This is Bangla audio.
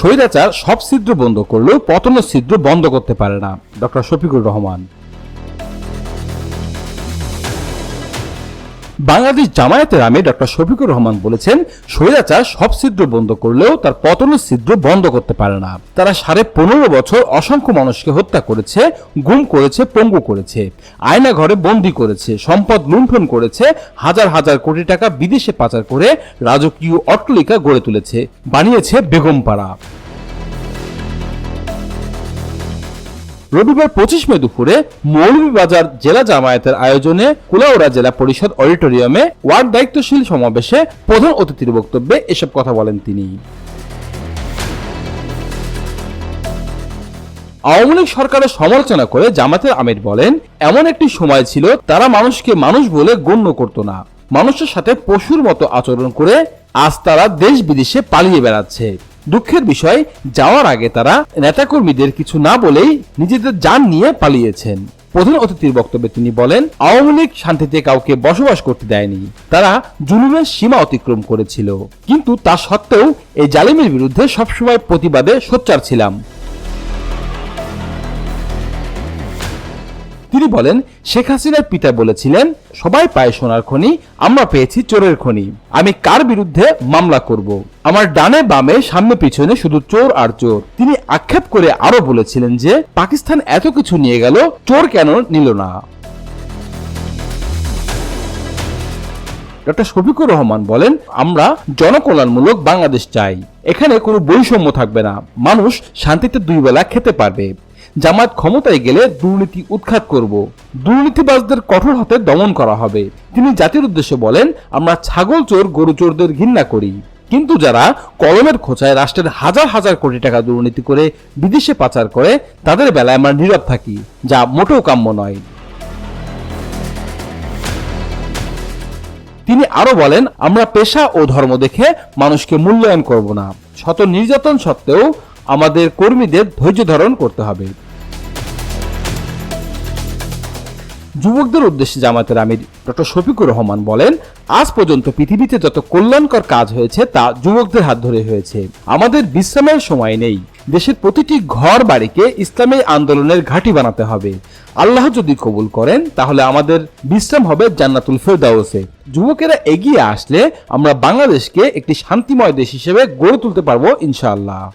স্বৈরাচার সব ছিদ্র বন্ধ করলেও পতনের ছিদ্র বন্ধ করতে পারে না। ডক্টর শফিকুর রহমান। বাংলাদেশ জামায়াতের আমির ডক্টর শফিকুর রহমান বলেছেন স্বৈরাচার সব ছিদ্র বন্ধ করলেও তার পতনের ছিদ্র বন্ধ করতে পারে না। তারা সাড়ে পনেরো বছর অসংখ্য মানুষকে হত্যা করেছে, গুম করেছে, পঙ্গু করেছে আয়না ঘরে বন্দি করেছে, সম্পদ লুণ্ঠন করেছে, হাজার হাজার কোটি টাকা বিদেশে পাচার করে রাজকীয় অট্টলিকা গড়ে তুলেছে, বানিয়েছে বেগমপাড়া। রবিবার পঁচিশ মে দুপুরে মৌলভীবাজার জেলা জামায়াতের আয়োজনে কুলাউড়া জেলা পরিষদ অডিটোরিয়ামে ওয়ার্ড দায়িত্বশীল সমাবেশে প্রধান অতিথির বক্তব্যে এসব কথা বলেন তিনি। আওয়ামী লীগ সরকারের সমালোচনা করে জামাতের আমির বলেন, এমন একটি সময় ছিল, তারা মানুষকে মানুষ বলে গণ্য করত না। মানুষের সাথে পশুর মতো আচরণ করে আজ তারা দেশ বিদেশে পালিয়ে বেড়াচ্ছে। দুঃখের বিষয়, যাওয়ার আগে তারা নেতাকর্মীদের কিছু না বলেই নিজেদের যান নিয়ে পালিয়েছেন। প্রধান অতিথির বক্তব্যে তিনি বলেন, আওয়ামী লীগ শান্তিতে কাউকে বসবাস করতে দেয়নি। তারা জুলুমের সীমা অতিক্রম করেছিল। কিন্তু তা সত্ত্বেও এই জালিমের বিরুদ্ধে সবসময় প্রতিবাদে সোচ্চার ছিলাম। তিনি বলেন, শেখ হাসিনার পিতা বলেছিলেন, সবাই পায় সোনার খনি, আমরা পেয়েছি চোরের খনি। আমি কার বিরুদ্ধে মামলা করব? আমার ডানে বামে, সামনে পিছনে শুধু চোর আর চোর। তিনি আক্ষেপ করে আরও বলেছিলেন যে, পাকিস্তান এত কিছু নিয়ে গেল, চোর কেন নিল না? ডক্টর শফিকুর রহমান বলেন, আমরা জনকল্যাণমূলক বাংলাদেশ চাই। এখানে কোনো বৈষম্য থাকবে না। মানুষ শান্তিতে দুই বেলা খেতে পারবে। জামাত ক্ষমতায় গেলে দুর্নীতি উৎখাত করব। দুর্নীতিবাজদের কঠোর হাতে দমন করা হবে। তিনি জাতির উদ্দেশ্যে বলেন, আমরা ছাগল চোর, গরু চোরদের ঘৃণা করি। কিন্তু যারা কলমের খোঁচায় রাষ্ট্রের হাজার হাজার কোটি টাকা দুর্নীতি করে বিদেশে পাচার করে, তাদের বেলায় আমরা নীরব থাকি, যা মোটেও কাম্য নয়। তিনি আরও বলেন, আমরা পেশা ও ধর্ম দেখে মানুষকে মূল্যায়ন করব না। শত নির্যাতন সত্ত্বেও আমাদের কর্মীদের ধৈর্য ধারণ করতে হবে। যুবকদের উদ্দেশ্যে জামাতের আমির ডক্টর শফিকুর রহমান বলেন, আজ পর্যন্ত পৃথিবীতে যত কল্যাণকর কাজ হয়েছে, তা যুবকদের হাত ধরে হয়েছে। আমাদের বিশ্রামের সময় নেই। দেশের প্রতিটি ঘর বাড়িকে ইসলামী আন্দোলনের ঘাঁটি বানাতে হবে। আল্লাহ যদি কবুল করেন, তাহলে আমাদের বিশ্রাম হবে জান্নাতুল ফেরদাউসে। যুবকেরা এগিয়ে আসলে আমরা বাংলাদেশকে একটি শান্তিময় দেশ হিসেবে গড়ে তুলতে পারব ইনশাআল্লাহ।